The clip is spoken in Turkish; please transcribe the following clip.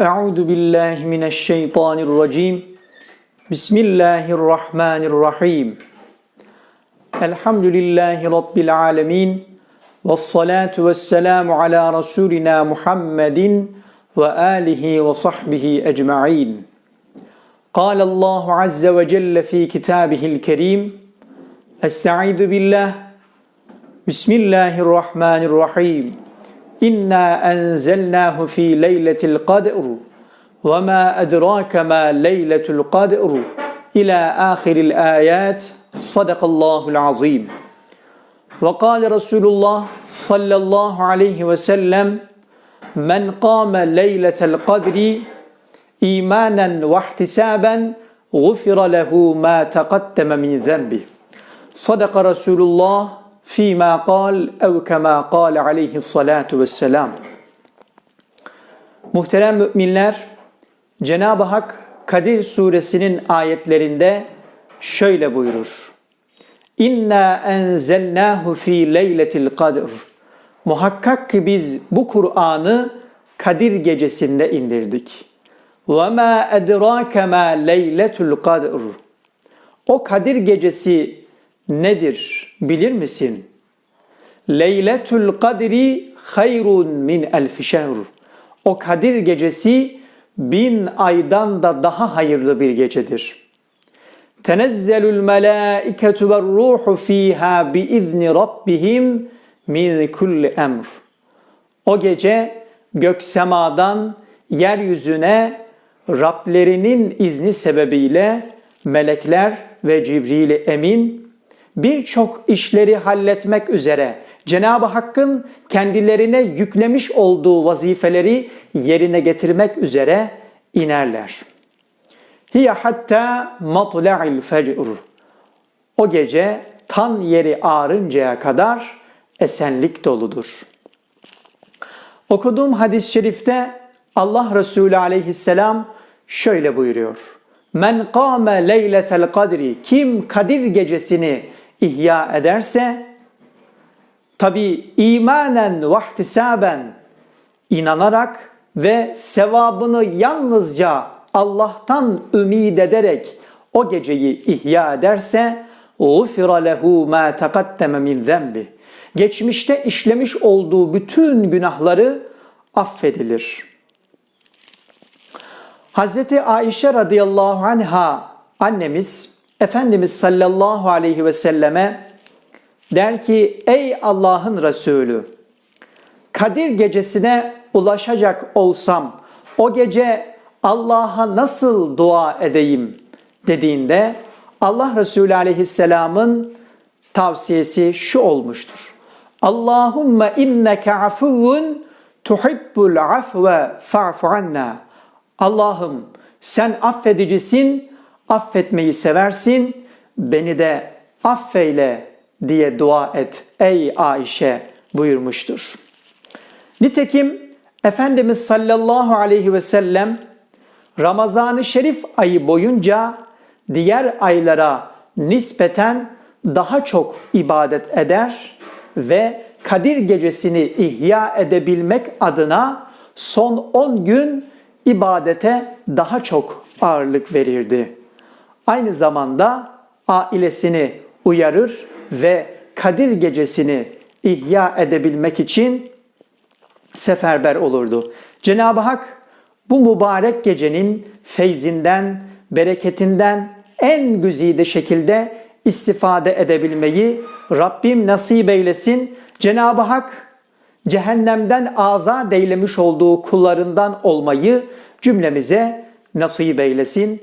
أعوذ بالله من الشيطان الرجيم. بسم الله الرحمن الرحيم. الحمد لله رب العالمين والصلاة والسلام على رسولنا محمد وآله وصحبه أجمعين. قال الله عز وجل في كتابه الكريم أستعيذ بالله. بسم الله الرحمن الرحيم. إنا أنزلناه في ليلة القدر. وما أدراك ما ليلة القدر. إلى آخر الآيات. صدق الله العظيم. وقال رسول الله صلى الله عليه وسلم من قام ليلة القدر إيمانا واحتسابا غفر له ما تقدم من ذنبه. صدق رسول الله فيما قال أو كما قال عليه الصلاة والسلام Muhterem müminler, Cenab-ı Hak Kadir suresinin ayetlerinde şöyle buyurur. İnna enzelnahu fi leyletil kadr. Muhakkak ki biz bu Kur'an'ı Kadir gecesinde indirdik. Ve ma edrake ma leyletul kadr. O Kadir gecesi nedir bilir misin? Leyletul kadri hayrun min elfi. O Kadir gecesi bin aydan da daha hayırlı bir gecedir. Tenezzelul melâiketu ve ruhu fîhâ biizni rabbihim min kulli emr. O gece gök semadan yeryüzüne Rablerinin izni sebebiyle melekler ve Cibril Emin birçok işleri halletmek üzere Cenab-ı Hakk'ın kendilerine yüklemiş olduğu vazifeleri yerine getirmek üzere inerler. Hiye hatta matla'il fecr. O gece tan yeri ağrıncaya kadar esenlik doludur. Okuduğum hadis-i şerifte Allah Resulü aleyhisselam şöyle buyuruyor. Men kâme leyletel kadri kim Kadir gecesini ihya ederse tabi imanen ve ihtisaben inanarak ve sevabını yalnızca Allah'tan ümid ederek o geceyi ihya ederse غُفِرَ لَهُ مَا تَقَدَّمَ مِنْ ذَنْبِ Geçmişte işlemiş olduğu bütün günahları affedilir. Hazreti Ayşe radıyallahu anha annemiz Efendimiz sallallahu aleyhi ve selleme der ki ey Allah'ın Resulü Kadir gecesine ulaşacak olsam o gece Allah'a nasıl dua edeyim dediğinde Allah Resulü aleyhisselamın tavsiyesi şu olmuştur. Allahümme inneke afuvun tuhibbul afve fa'fu anna. Allah'ım sen affedicisin, affetmeyi seversin, beni de affeyle diye dua et ey Ayşe buyurmuştur. Nitekim Efendimiz sallallahu aleyhi ve sellem Ramazan-ı Şerif ayı boyunca diğer aylara nispeten daha çok ibadet eder ve Kadir gecesini ihya edebilmek adına son 10 gün ibadete daha çok ağırlık verirdi. Aynı zamanda ailesini uyarır ve Kadir gecesini ihya edebilmek için seferber olurdu. Cenab-ı Hak bu mübarek gecenin feyzinden, bereketinden en güzide şekilde istifade edebilmeyi Rabbim nasip eylesin. Cenab-ı Hak cehennemden azat eylemiş olduğu kullarından olmayı cümlemize nasip eylesin.